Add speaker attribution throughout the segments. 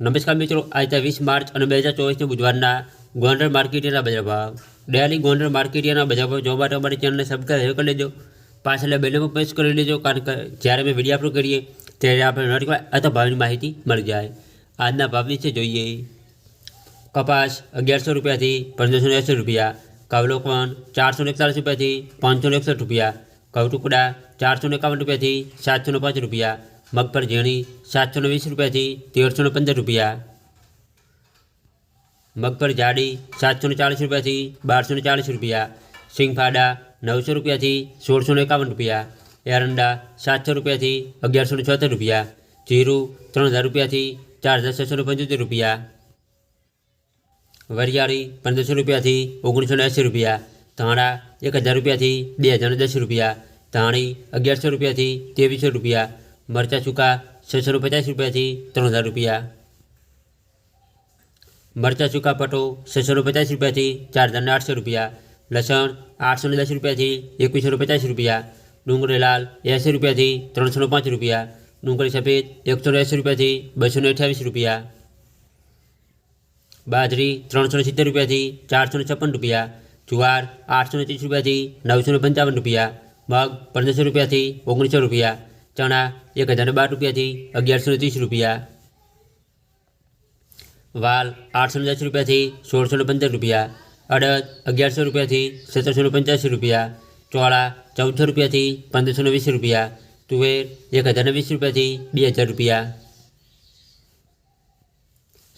Speaker 1: નમસ્કાર મિત્રો આજે વીસ માર્ચ અને બે હજાર ચોવીસને બુધવારના ગોંડલ માર્કેટના બજાર ભાવ ડેલી ગોંડલ માર્કેટના બજાર ભાવ જોવા માટે અમારી ચેનલને સબસ્ક્રાઈબ કરી લેજો પાછળ બેલમાં પ્રેસ કરી લેજો કારણ કે જ્યારે અમે વિડીયો અપલોડ કરીએ ત્યારે આપણે નોટિફાઈ અથવા ભાવની માહિતી મળી જાય આજના ભાવ નીચે જોઈએ કપાસ અગિયારસો રૂપિયાથી પંદરસો ને એંસી રૂપિયા કવલોકવન ચારસો ને એકતાલીસ રૂપિયાથી પાંચસો ને એકસઠ રૂપિયા ઘઉં ટુકડા ચારસો ને એકાવન રૂપિયાથી સાતસો ને પાંચ રૂપિયા મગફળ ઝીણી સાતસો ને વીસ રૂપિયાથી તેરસો ને પંદર રૂપિયા મગફળ જાડી સાતસો ને ચાલીસ રૂપિયાથી બારસો ને ચાલીસ રૂપિયા સિંગફાડા નવસો રૂપિયાથી સોળસો ને એકાવન રૂપિયા એરંડા સાતસો રૂપિયાથી અગિયારસો ને છોતેર રૂપિયા જીરું ત્રણ હજાર રૂપિયાથી ચાર હજાર છસો ને પંચોતેર રૂપિયા વરિયાળી પંદરસો રૂપિયાથી ઓગણીસો ને એંસી રૂપિયા ધાણા એક હજાર રૂપિયાથી બે હજાર ને દસ રૂપિયા ધાણી અગિયારસો રૂપિયાથી ત્રેવીસો રૂપિયા મરચાં સૂકા છસો ને પચાસ રૂપિયાથી ત્રણ હજાર રૂપિયા મરચાં સૂકા પટો છસો ને પચાસ રૂપિયાથી ચાર હજાર ને આઠસો રૂપિયા લસણ આઠસો ને દસ રૂપિયાથી એકવીસો ને પચાસ રૂપિયા ડુંગળી લાલ એંસી રૂપિયાથી ત્રણસો ને પાંચ રૂપિયા ડુંગળી સફેદ એકસો ને એંસી રૂપિયાથી બસો ને અઠ્યાવીસ રૂપિયા બાજરી ત્રણસો ને સિત્તેર રૂપિયાથી ચારસો ને છપ્પન રૂપિયા જુવાર આઠસો ને ત્રીસ રૂપિયાથી નવસો ને પંચાવન રૂપિયા મગ પંદરસો રૂપિયાથી ઓગણીસો રૂપિયા ચણા એક હજાર ને બાર રૂપિયાથી અગિયારસો ને ત્રીસ રૂપિયા વાલ આઠસો ને દસ રૂપિયાથી સોળસો ને પંદર રૂપિયા અડદ અગિયારસો રૂપિયાથી સત્તરસો ને પંચ્યાસી રૂપિયા ચોળા ચૌદસો રૂપિયાથી પંદરસો ને વીસ રૂપિયા તુવેર એક હજાર ને વીસ રૂપિયાથી બે હજાર રૂપિયા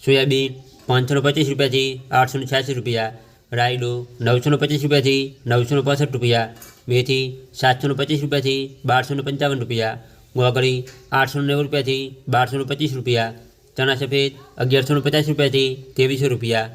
Speaker 1: સોયાબીન પાંચસો ને પચીસ રૂપિયાથી આઠસો ને છ્યાસી રૂપિયા રાયડો નવસો ને પચીસ રૂપિયાથી નવસો ને પાસઠ રૂપિયા મેથી સાતસો ને પચીસ રૂપિયાથી બારસો ને પંચાવન રૂપિયા, ગોગળી આઠસો નેવું રૂપિયાથી બારસો ને પચીસ રૂપિયા, ચણા સફેદ અગિયારસો ને પચાસ રૂપિયાથી ત્રેવીસો રૂપિયા.